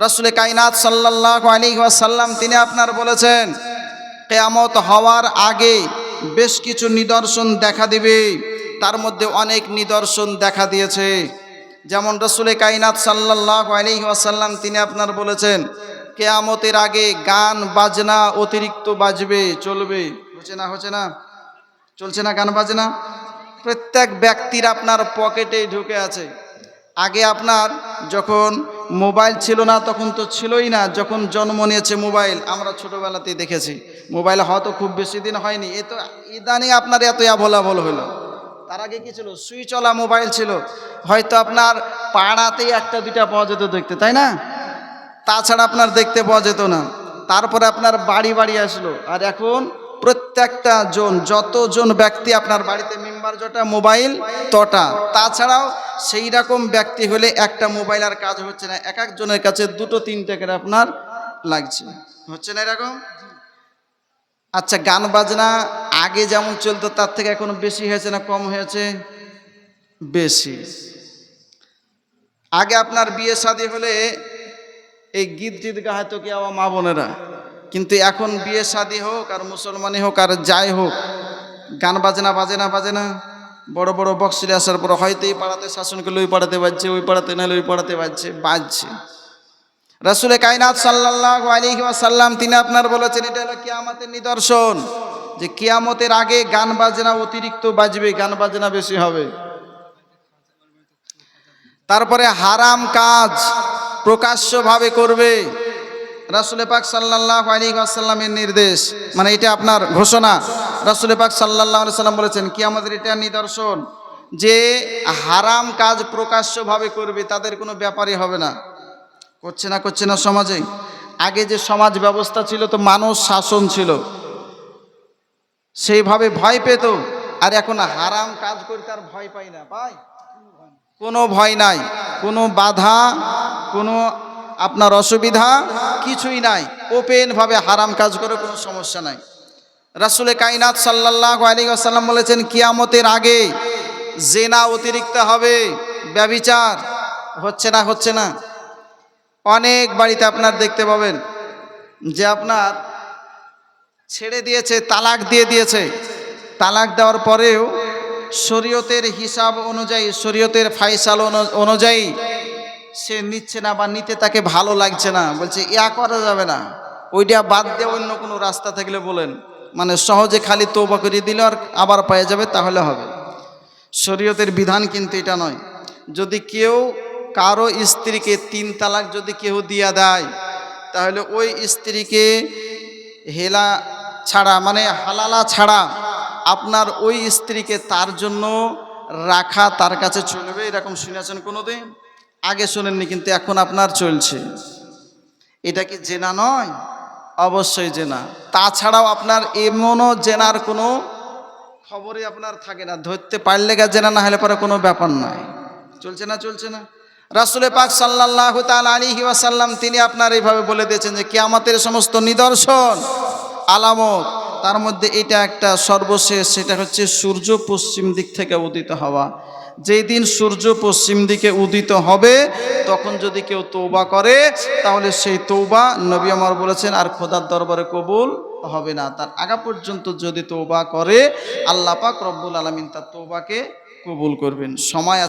রসুলে কাইনাত সাল্লাহ আলী ওয়াসাল্লাম তিনি আপনার বলেছেন, কেয়ামত হওয়ার আগে বেশ কিছু নিদর্শন দেখা দিবে। তার মধ্যে অনেক নিদর্শন দেখা দিয়েছে। যেমন রসুলে কাইনাত সাল্লাহ আলী ওয়াসাল্লাম তিনি আপনার বলেছেন, কেয়ামতের আগে গান, বাজনা অতিরিক্ত বাজবে, চলবে। হচ্ছে না হচ্ছে না? চলছে না গান, বাজনা? প্রত্যেক ব্যক্তির আপনার পকেটেই ঢুকে আছে। আগে আপনার যখন মোবাইল ছিল না, তখন তো ছিলই না। যখন জন্ম নিয়েছে মোবাইল, আমরা ছোটোবেলাতেই দেখেছি। মোবাইল হয়তো খুব বেশি দিন হয়নি। এ তো ইদানি আপনার এত অ্যাভেলেবল হলো। তার আগে কি ছিল? সুইচ সুইচওয়ালা মোবাইল ছিল। হয়তো আপনার পাড়াতেই একটা, দুইটা পাওয়া যেত দেখতে, তাই না? তাছাড়া আপনার দেখতে পাওয়া যেত না। তারপরে আপনার বাড়ি বাড়ি আসলো। আর এখন প্রত্যেকটা জন, যতজন ব্যক্তি আপনার বাড়িতে মেম্বার যটা মোবাইল তটা। তাছাড়াও সেই রকম ব্যক্তি হলে একটা মোবাইল আর কাজ হচ্ছে না। এক একজনের কাছে দুটো, তিনটে করে আপনার লাগছে। হচ্ছে না এরকম? আচ্ছা গান বাজনা আগে যেমন চলতো, তার থেকে এখন বেশি হয়েছে না কম হয়েছে? বেশি। আগে আপনার বিয়ে শাদী হলে এই গীত টিত গাহাতো কি আমার মা বোনেরা। কিন্তু এখন বিয়ে শাদী হোক আর মুসলমানি হোক আর যাই হোক, গান বাজনা বাজে না বাজে না। বড় বড় বক্সিলে আসার পর হয়তো এই পাড়াতে শাসন করলে ওই পাড়াতে বাজছে, ওই পাড়াতে নাহলে ওই পাড়াতে বাজছে বাজছে। রাসুলে কায়নাত সাল্লাহ আলী সাল্লাম তিনি আপনার বলেছেন, এটা হলো কিয়ামতের নিদর্শন। যে কিয়ামতের আগে গান বাজনা অতিরিক্ত বাজবে, গান বাজনা বেশি হবে। তারপরে হারাম কাজ প্রকাশ্যভাবে করবে। রাসুলে পাক সাল্লাহ আলী আসাল্লামের নির্দেশ মানে এটা আপনার ঘোষণা। রাসুলে পাক সাল্লাহ সাল্লাম বলেছেন কি আমাদের এটা নিদর্শন। যে হারাম কাজ প্রকাশ্যভাবে করবে, তাদের কোনো ব্যাপারই হবে না। করছে না করছে না সমাজে। আগে যে সমাজ ব্যবস্থা ছিল তো মানুষ শাসন ছিল। সেইভাবে ভয় পেত। আর এখন হারাম কাজ করতে আর ভয় পাই না। পাই কোনো ভয় নাই। কোনো বাধা, কোনো আপনার অসুবিধা কিছুই নাই। ওপেনভাবে হারাম কাজ করে কোনো সমস্যা নাই। রাসুলে কাইনাত সাল্লাহ আলী আসাল্লাম বলেছেন, কিয়ামতের আগে জেনা অতিরিক্ত হবে ব্যবিচার হচ্ছে না হচ্ছে না। অনেক বাড়িতে আপনার দেখতে পাবেন, যে আপনার ছেড়ে দিয়েছে, তালাক দিয়ে দিয়েছে। তালাক দেওয়ার পরেও শরীয়তের হিসাব অনুযায়ী, শরীয়তের ফাইসাল অনু- অনুযায়ী সে নিচ্ছে না বা নিতে তাকে ভালো লাগছে না। বলছে, ইয়া করা যাবে না। ওইটা বাদ দিয়ে অন্য কোনো রাস্তা থাকলে বলেন। মানে সহজে খালি তৌবা করে দিলে আর আবার পাওয়া যাবে, তাহলে হবে। শরীয়তের বিধান কিন্তু এটা নয়। যদি কেউ কারও স্ত্রীকে তিন তালাক যদি কেউ দিয়া দেয়, তাহলে ওই স্ত্রীকে হেলা ছাড়া মানে হালালা ছাড়া আপনার ওই স্ত্রীকে তার জন্য রাখা তার কাছে চলবে, এরকম শুনেছেন কোনোদিন? আগে শোনেননি, কিন্তু এখন আপনার চলছে। এটা কি জেনা নয়? অবশ্যই জেনা। তাছাড়াও আপনার এমনও জেনার কোনো খবরই আপনার থাকে না। ধরতে পারলে গা জেনা, না হলে পরে কোনো ব্যাপার নয়। চলছে না চলছে না। রাসুলে পাক সাল্লাহ তাল আলী ওয়াসাল্লাম তিনি আপনার এইভাবে বলে দিয়েছেন যে, কিয়ামতের সমস্ত নিদর্শন, আলামত, তার মধ্যে এটা একটা সর্বশেষ, সেটা হচ্ছে সূর্য পশ্চিম দিক থেকে উদিত হওয়া। যেই দিন সূর্য পশ্চিম দিকে উদিত হবে, তখন যদি কেউ তৌবা করে, তাহলে সেই তৌবা নবী আমার বলেছেন, আর খোদার দরবারে কবুল হবে না। তার আগা পর্যন্ত যদি তৌবা করে আল্লাপাক রব্বুল আলমিন তার তৌবাকে কবুল করবেন। সময়